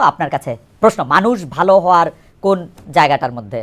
আপনার কাছে প্রশ্ন মানুষ ভালো হওয়ার কোন জায়গাটার মধ্যে?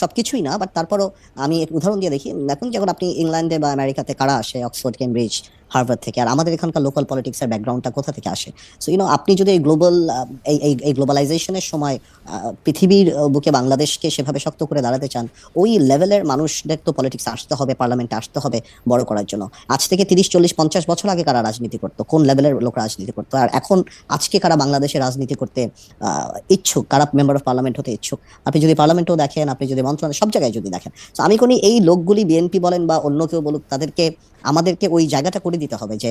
সবকিছুই না বাট তারপরও আমি উদাহরণ দিয়ে দেখি। এখন যখন আপনি ইংল্যান্ডে বা আমেরিকাতে কারা আসে, অক্সফোর্ড, কেমব্রিজ হার্ভার্ড থেকে। আর আমাদের এখানকার লোকাল পলিটিক্স পলিটিক্সের ব্যাকগ্রাউন্ডটা কোথা থেকে আসে? সো ইউনো আপনি যদি এই গ্লোবাল এই গ্লোবালাইজেশনের সময় পৃথিবীর বুকে বাংলাদেশকে সেভাবে শক্ত করে দাঁড়াতে চান, ওই লেভেলের মানুষদের তো পলিটিক্স আসতে হবে পার্লামেন্টে আসতে হবে বড় করার জন্য। আজ থেকে তিরিশ, চল্লিশ, পঞ্চাশ বছর আগে কারা রাজনীতি করতো? কোন লেভেলের লোক রাজনীতি করতো? আর এখন আজকে কারা বাংলাদেশে রাজনীতি করতে ইচ্ছুক? কারা মেম্বার অফ পার্লামেন্ট হতে ইচ্ছুক? আপনি যদি পার্লামেন্টও দেখেন, আপনি যদি মন্ত্রণালয় সব জায়গায় যদি দেখেন। তো আমি কোনি এই লোকগুলি বিএনপি বলেন বা অন্য কেউ বলুক, তাদেরকে আমাদেরকে ওই জায়গাটা করে দিতে হবে যে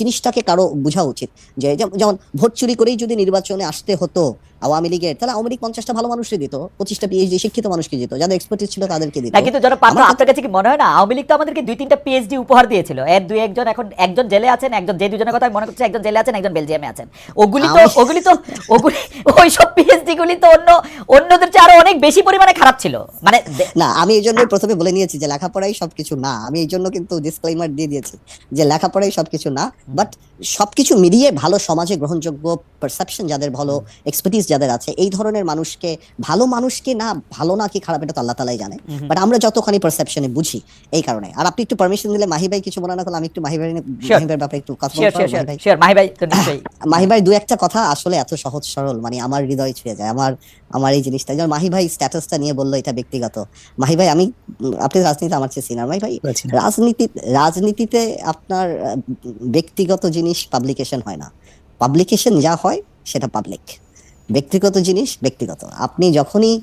জিনিসটাকে কারও বোঝা উচিত। যে যেমন ভোট চুরি করেই যদি নির্বাচনে আসতে হতো আওয়ামী লীগের তাহলে আওয়ামী লীগ পঞ্চাশটা ভালো মানুষকে দিত পঁচিশটা পিএইচডি শিক্ষিত মানুষকে দিত যাদের এক্সপার্টিস ছিল তাদেরকে দিত। কিন্তু যারা পাত্র আপনার কাছে কি মনে হয় না? আওয়ামী লীগ তো আমাদেরকে দুই তিনটা পিএইচডি উপহার দিয়েছিল। এর দুই একজন এখন একজন জেলে আছেন একজন যে দুজনের কথা মনে করছি একজন জেলে আছেন একজন বেলজিয়ামে আছেন। ওগুলি তো ওগুলি তো ওগুলি ওই সব পিএইচডি গুলি তো অন্য অন্যদের চেয়ে আরও অনেক বেশি পরিমাণে খারাপ ছিল। মানে না আমি এই জন্য প্রথমে বলে নিয়েছি যে লেখাপড়াই সবকিছু না। আমি এই জন্য কিন্তু ডিসক্লেমার দিয়ে দিয়েছি যে লেখাপড়াই সবকিছু না। বাট সবকিছু মিলিয়ে ভালো সমাজে গ্রহণযোগ্য পারসেপশন যাদের ভালো এক্সপার্টিস যাদের আছে এই ধরনের মানুষকে ভালো মানুষকে না ভালো না কি খারাপ এটা তো আল্লাহ তালাই জানে। বাট আমরা যতখানি পারসেপশনে বুঝি এই কারণে। আর আপনি একটু পারমিশন দিলে মাহি ভাই কিছু মনে না করলে আমি একটু মাহি ভাই মাহি ভাইয়ের ব্যাপারে একটু কথা মাহি ভাই? দু একটা কথা আসলে এত সহজ সরল মানে আমার হৃদয় ছুঁয়ে যায় আমার আমার এই জিনিসটা। যেমন মাহি ভাই স্ট্যাটাসটা নিয়ে বলল এটা ব্যক্তিগত। মাহি ভাই আমি আপনি রাজনীতি আমার চেয়ে সিনিয়র মাহি ভাই রাজনীতি রাজনীতিতে আপনার ব্যক্তিগত জিনিস পাবলিকেশন হয় না। পাবলিকেশন যা হয় সেটা পাবলিক ব্যক্তিগত জিনিস ব্যক্তিগত। আপনি যখনই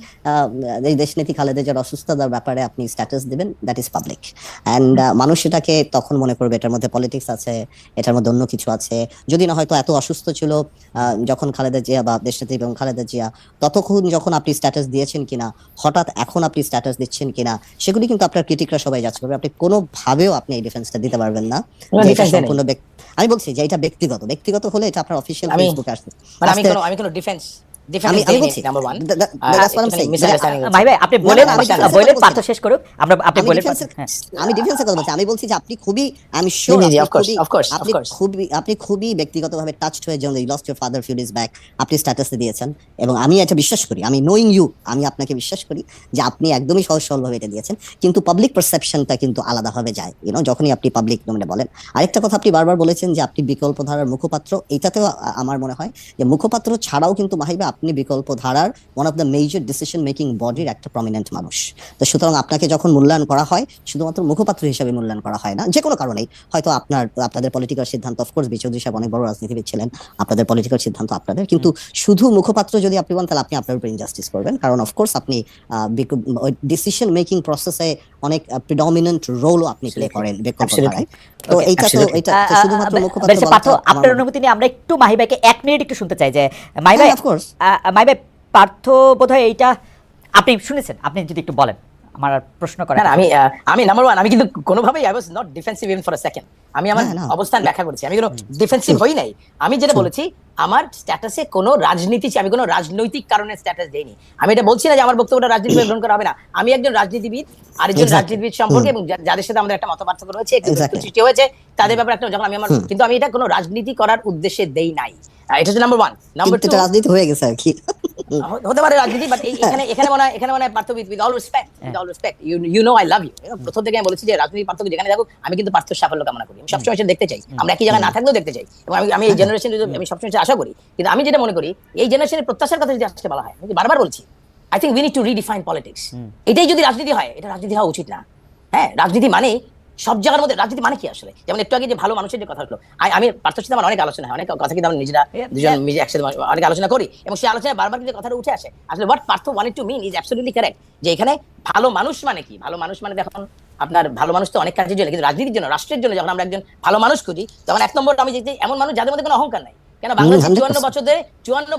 এই দেশনীতি খালেদা যার অসুস্থতার ব্যাপারে আপনি স্ট্যাটাস দিবেন দ্যাট ইজ পাবলিক অ্যান্ড মানুষ এটাকে তখন মনে করবে এটার মধ্যে পলিটিক্স আছে এটার মধ্যে অন্য কিছু আছে। যদি না হয়তো এত অসুস্থ ছিল যখন খালেদা জিয়া বা দেশনেত্রী এবং খালেদা জিয়া ততক্ষণ যখন আপনি স্ট্যাটাস দিয়েছেন কিনা হঠাৎ এখন আপনি স্ট্যাটাস দিচ্ছেন কিনা সেগুলি কিন্তু আপনার ক্রিটিকরা সবাই যাচ্ছে করবে। আপনি কোনোভাবেও আপনি এই ডিফেন্সটা দিতে পারবেন না। সম্পূর্ণ ব্যক্তি- আমি বলছি যে এটা ব্যক্তিগত ব্যক্তিগত হলে এটা আপনার অফিসিয়াল ফেসবুকে আসছে মানে আমি কোনো আমি কোনো ডিফেন্স আমি আমি বলছি নাম্বার ভাই আপনি বলেন না, আমি আমি defense এর বলেন কথা শেষ করুক আমরা আপনি বলেন আমি ডিফেন্সের কথা বলছি আমি বলছি যে আপনি খুবই আমি শিওর জি, জি, of course, of course, of আপনি খুবই আপনি খুবই ব্যক্তিগতভাবে টাচড হয়ে যেমন lost your father few days back আপনি স্ট্যাটাসে দিয়েছেন এবং আমি এটা বিশ্বাস করি আমি নোয়িং ইউ আমি আপনাকে বিশ্বাস করি যে আপনি একদমই সহজ সরলভাবে এটা দিয়েছেন কিন্তু পাবলিক পারসেপশনটা কিন্তু আলাদাভাবে যায় ইউনো যখনই আপনি পাবলিক ডোমেনে বলেন। আরেকটা কথা আপনি বারবার বলেছেন যে আপনি বিকল্প ধারার মুখপাত্র এটাতেও আমার মনে হয় যে মুখপাত্র ছাড়াও কিন্তু মাহিবা আপনি বিকল্প ধারার one of the major decision making বডির একটা প্রমিনেন্ট মানুষ। তো সুতরাং আপনাকে যখন মূল্যায়ন করা হয় শুধুমাত্র মুখপাত্র হিসেবে মূল্যায়ন করা হয় না যে কোনো কারণেই। হয়তো আপনার আপনাদের পলিটিক্যাল সিদ্ধান্ত অফকোর্স বিচৌধুরী সাহেব অনেক বড় রাজনীতিবিদ ছিলেন আপনাদের পলিটিক্যাল সিদ্ধান্ত আপনাদের কিন্তু শুধু মুখপাত্র যদি আপনি বলেন তাহলে আপনি আপনার উপর ইনজাস্টিস করবেন। কারণ অফকোর্স আপনি ডিসিশন মেকিং প্রসেসে অনেক প্রিডমিনেন্ট রোলও আপনি প্লে করেন বিকল্প. ধারায়। তো Okay, এইটা তো এটা শুধুমাত্র মুখপাত্র পার্থ আপনার অনুমতি নিয়ে আমরা একটু মাহি ভাইকে এক মিনিট একটু শুনতে চাই যে মাই ভাই হ্যাঁ, course. ভাই পার্থ বোধহয় এইটা আপনি শুনেছেন? আপনি যদি একটু বলেন আমার প্রশ্ন করেন আমি আমি নাম্বার ওয়ান আমি কিন্তু কোনোভাবেই I was not defensive even for a second আমি আমার অবস্থান ব্যাখ্যা করেছি আমি কোনো ডিফেন্সিভ হই নাই। আমি যেটা বলেছি আমার স্ট্যাটাসে কোনো রাজনীতি আমি কোনো রাজনৈতিক কারণে স্ট্যাটাস দেইনি। আমি এটা বলছি না যে আমার বক্তব্যটা রাজনীতি গ্রহণ করা হবে না। আমি একজন রাজনীতিবিদ আরেকজন রাজনীতিবিদ সম্পর্কে এবং যাদের সাথে আমাদের একটা মত পার্থক্য রয়েছে একটু সৃষ্টি হয়েছে তাদের ব্যাপারে একটা যখন আমি আমার কিন্তু আমি এটা কোনো রাজনীতি করার উদ্দেশ্যে দেই নাই। এটা হচ্ছে নাম্বার ওয়ান নাম্বার টু রাজনীতি হয়ে গেছে আর কি। হতে পারে রাজনীতি বাট এখানে এখানে মনে হয় এখানে মনে হয় Partha with all respect with all respect you you know I love you প্রথম থেকে আমি বলেছি যে রাজনীতি যেখানে থাকুক আমি কিন্তু পার্থ সাফল্য কামনা করি। আমি সবসময় সেটা দেখতে চাই। আমরা একই জায়গায় না থাকলেও দেখতে চাই। এবং আমি আমি এই জেনারেশন আমি সবসময় আশা করি। কিন্তু আমি যেটা মনে করি এই জেনারেশনের প্রত্যাশার কথা যদি আজকে বলা হয় আমি বারবার বলছি I think we need to redefine politics এটাই যদি রাজনীতি হয় এটা রাজনীতি হওয়া উচিত না। হ্যাঁ রাজনীতি মানে সব জায়গার মধ্যে রাজনীতি মানে কি আসলে? যেমন একটু আগে যে ভালো মানুষের যে কথা হলো আমি পার্থর সাথে আমার অনেক আলোচনা হয় অনেক কথা কিন্তু আমরা নিজেরা দুজন. নিজে একসাথে অনেক আলোচনা করি এবং সেই আলোচনায় বারবার কিন্তু কথাটা উঠে আসে। আসলে what Partha want to mean is absolutely correct যে এখানে ভালো মানুষ মানে কি? ভালো মানুষ মানে দেখুন আপনার ভালো মানুষ তো অনেক কাজের জন্য কিন্তু রাজনীতির জন্য রাষ্ট্রের জন্য যখন আমরা একজন ভালো মানুষ খুঁজি তখন এক নম্বর আমি যে এমন মানুষ যাদের মধ্যে কোনো অহংকার নাই। কেন? বাংলাদেশ চুয়ান্ন বছর ধরে চুয়ান্ন